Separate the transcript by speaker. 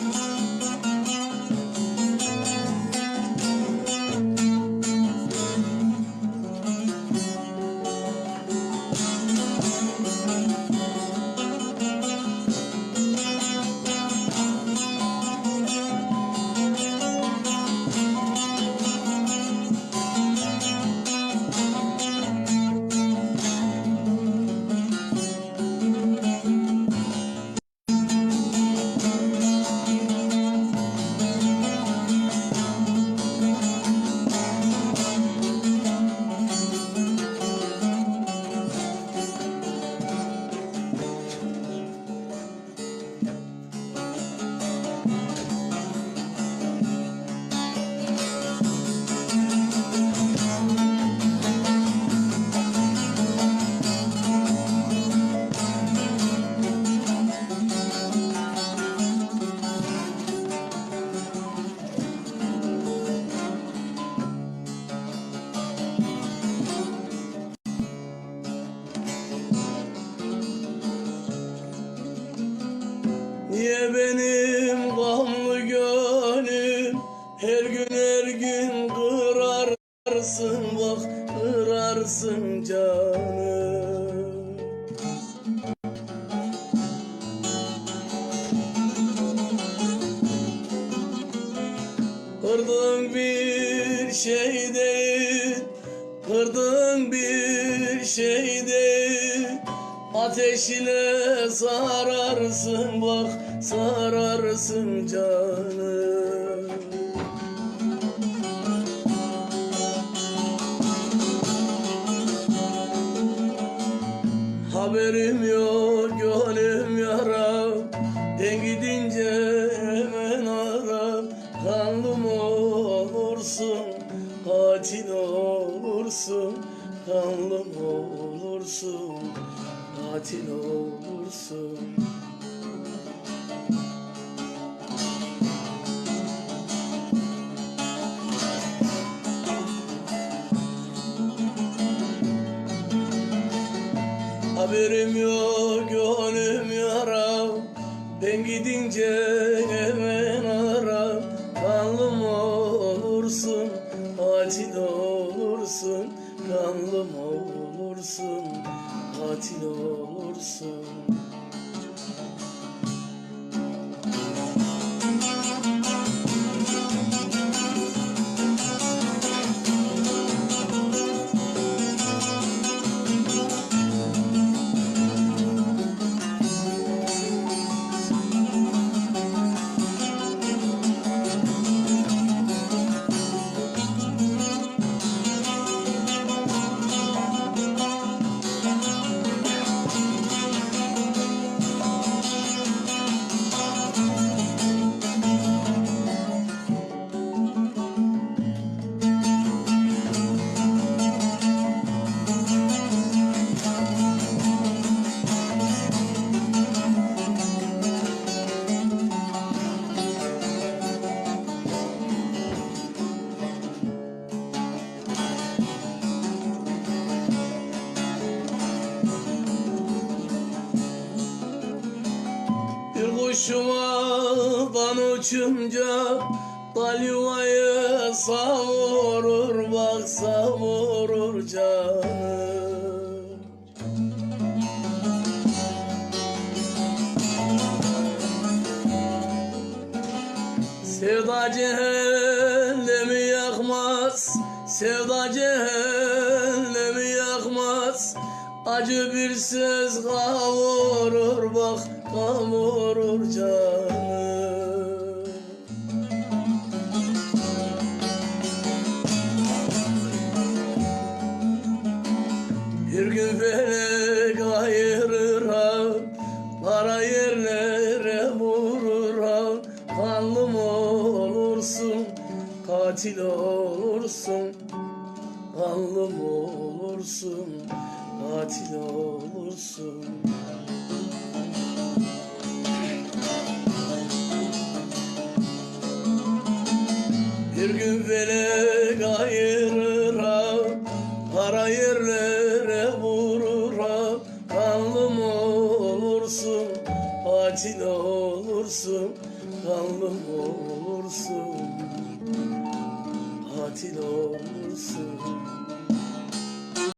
Speaker 1: Thank you. Her gün her gün kırarsın bak kırarsın canım Kırdığın bir şey değil Kırdığın bir şey değil. Ateşine sararsın bak sararsın canım Haberim yok gönlüm yara Den gidince hemen ara Kanlım olursun Katil olursun. Kanlım olursun Katil olursun Haberim yok gönlüm yara Ben gidince hemen ara Kanlım olursun Katil olursun. Kanlım olursun Katil olursun Bir kuşumadan uçunca Dal yuvayı savurur bak savurur canım. Sevda cehennemi yakmaz Sevda cehennemi yakmaz. Acı bir söz kavurur bak kavurur canım Bir gün felek ayırır ha Para yerlere vurur Kanlım olursun Katil olursun. Kanlım olursun Katil olursun Bir gün felek ayırır ha Para yerlere vurur ha Kanlım olursun Katil olursun Kanlım olursun. Katil olursun